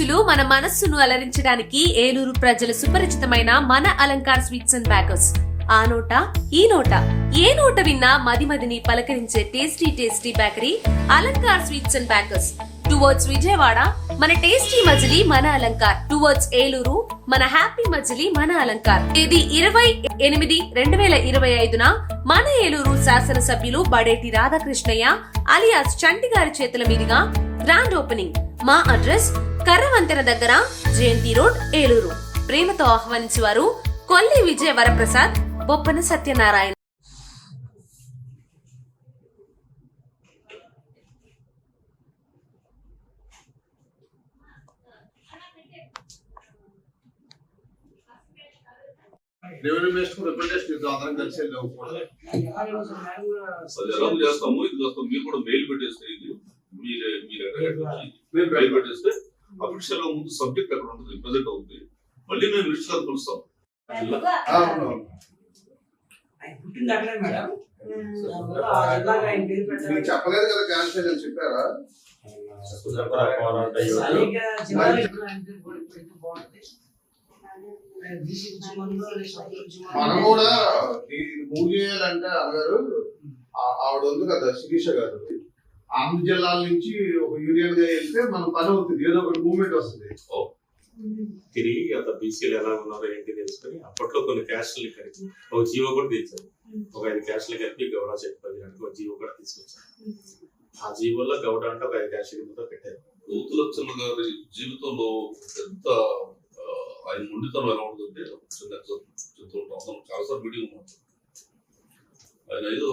రుచులు మన మనస్సును అలరించడానికి ఏలూరు ప్రజల సుపరిచితమైన మన అలంకార్ స్వీట్స్ అండ్ బ్యాకర్స్. ఆ నోట ఈ నోట. ఏ నోట విన్నా మది మదిని పలకరించే tasty tasty bakery Alankar sweets and bakers. Towards Vijayawada మన టేస్టీ మజిలీ మన అలంకార్. టువర్డ్స్ ఏలూరు మన హ్యాపీ మజిలీ మన అలంకార్. తేదీ ఇరవై ఎనిమిది రెండు వేల ఇరవై ఐదున మన ఏలూరు శాసనసభ్యులు బడేటి రాధాకృష్ణయ్య అలియాస్ చంటి గారి చేతుల మీదుగా గ్రాండ్ ఓపెనింగ్ మా అడ్రస్ కర్రవంతెన దగ్గర జయంతి రోడ్ ఏలూరు. ప్రేమతో ఆహ్వానించేవారు Kolli Vijaya Varaprasad Boppana Satyanarayana. Revenue minister representation ఇద్దాం అందరం కలిసి వెళ్ళాం అది ఎలా చేస్తాము ఇది మీరు కూడా మెయిల్ పెట్టేస్తే ఇది మీరే మీరు ఎక్కడ వచ్చి మీరు మెయిల్ పెట్టేస్తే అఫీషియల్గా ముందు సబ్జెక్ట్ అక్కడ ఉంటుంది? ప్రెసెంట్ అవుతుంది మళ్ళీ కలుస్తాం చెప్పలేదు కదా చెప్పారా? ఉద్యమంలో లేకపోతే ఉద్యమంలో- మనం కూడా మూవ్ చేయాలంటే ఆ- ఆవిడ ఉంది కదా శిరీష గారు. ఆంధ్ర జిల్లాల నుంచి ఒక యూనియన్గా వెళ్తే మన పని అవుతుంది. ఏదో ఒకటి మూవ్మెంట్ వస్తుంది. తిరిగి అంత బీసీలు ఎలా ఉన్నారో ఏంటి తెలుసుకొని అప్పట్లో కొన్ని క్యాస్టులు కలిపి ఒక జీవో కూడా తెచ్చారు. ఒక ఐదు క్యాస్టులు కలిపి గౌడ చెప్పి గంటకు ఒక జీవో కూడా తీసుకొచ్చారు. ఆ జీవోలో గౌడ అంటే ఒక ఐదు క్యాస్టుల కింద పెట్టారు. నూతులచ్చన్న గారి జీవితంలో ఎంత ఆయన మొండితనం ఎలా ఉంటుందంటే చిన్న చెప్తూ ఉంటాం మనం చాలాసార్లు మీడియం ఉన్నాం ఆయన ఏదో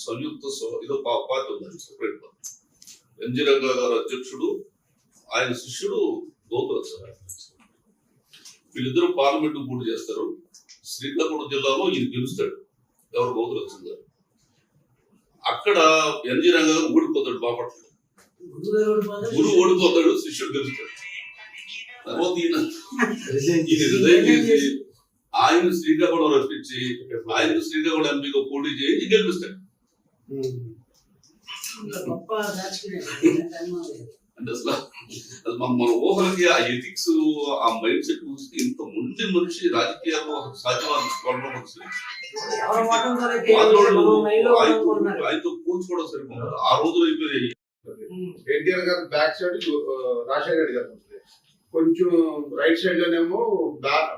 సంయుక్త ఏదో పార్టీ ఉంది సపరేట్ పార్టీ ఎన్జీ రంగా గారు అధ్యక్షుడు ఆయన శిష్యుడు గౌతమ్ వీళ్ళిద్దరూ పార్లమెంట్ పోటీ చేస్తారు శ్రీకాకుళం జిల్లాలో ఈయన గెలుస్తాడు ఎవరు గౌతమ్ గారు అక్కడ ఎన్జీ రంగా గారు ఓడిపోతాడు బాపట్ల గురువు ఓడిపోతాడు శిష్యుడు గెలుస్తాడు తర్వాత ఈయన ఆయన శ్రీకాకుళం రప్పించి ఆయన శ్రీకాకుళం ఎంపీగా పోటీ చేయించి గెలిపిస్తాడు. అంటే అసలు అది మన ఊహలకి ఆ ఎథిక్స్ ఆ మైండ్ సెట్ చూస్తే ఇంత ముందు మనిషి రాజకీయాల్లో సాధ్యమైన ఆయనతో పోల్చుకోవడం సరిపోతుంది ఆ రోజులు అయిపోయాయి. ఎన్టీఆర్ గారు బ్యాక్ సైడ్ రాజశేఖర రెడ్డి గారు ఉంటుంది కొంచెం రైట్ సైడ్ లోనేమో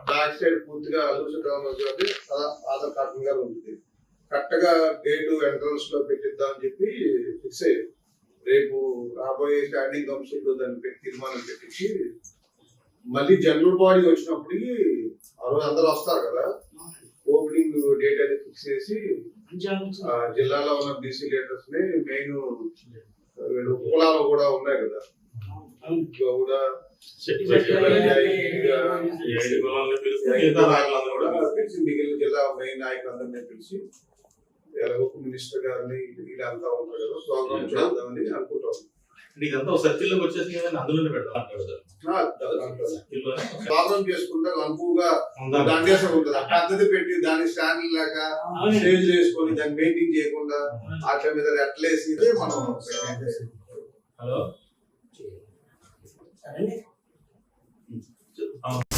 బ్యాక్ సైడ్ పూర్తిగా గారి ఆధార్ కార్టూన్ గారు ఉంటుంది. కరెక్ట్గా గేటు ఎంట్రన్స్లో పెట్టిద్దాం అని చెప్పి ఫిక్స్ అయ్యారు రేపు రాబోయే స్టాండింగ్ కౌన్సిల్లో దాన్ని పెట్టి తీర్మానం పెట్టించి మళ్ళీ జనరల్ బాడీ వచ్చినప్పటికి ఆ రోజు అందరూ వస్తారు కదా. ఓపెనింగ్ డేట్ అది ఫిక్స్ చేసి జిల్లాలో ఉన్న బీసీ లీడర్స్ని మెయిన్ కులాలు కూడా ఉన్నాయి కదా. గౌడ పిలిచి మిగిలిన జిల్లా మెయిన్ నాయకులందరినీ పిలిచి ఎలాగో మినిస్టర్ గారిని వీళ్ళంతా ఉంటారు కదా ప్రోగ్రామ్ చేద్దామని అనుకుంటాం ఒక సర్కిల్లోకి వచ్చేసి అందులోనే పెడతాం ప్రోగ్రామ్ చేసుకుంటే అనుకుగా ఉందాం. దండేసం ఉంటుంది ఆ పెద్దది పెట్టి దాని స్టాండ్ లేక. స్టేజ్ వేసుకొని దాన్ని మెయింటైన్ చేయకుండా అట్ల మీద ఎట్లేసి ఇదే మనం. హలో సరేనే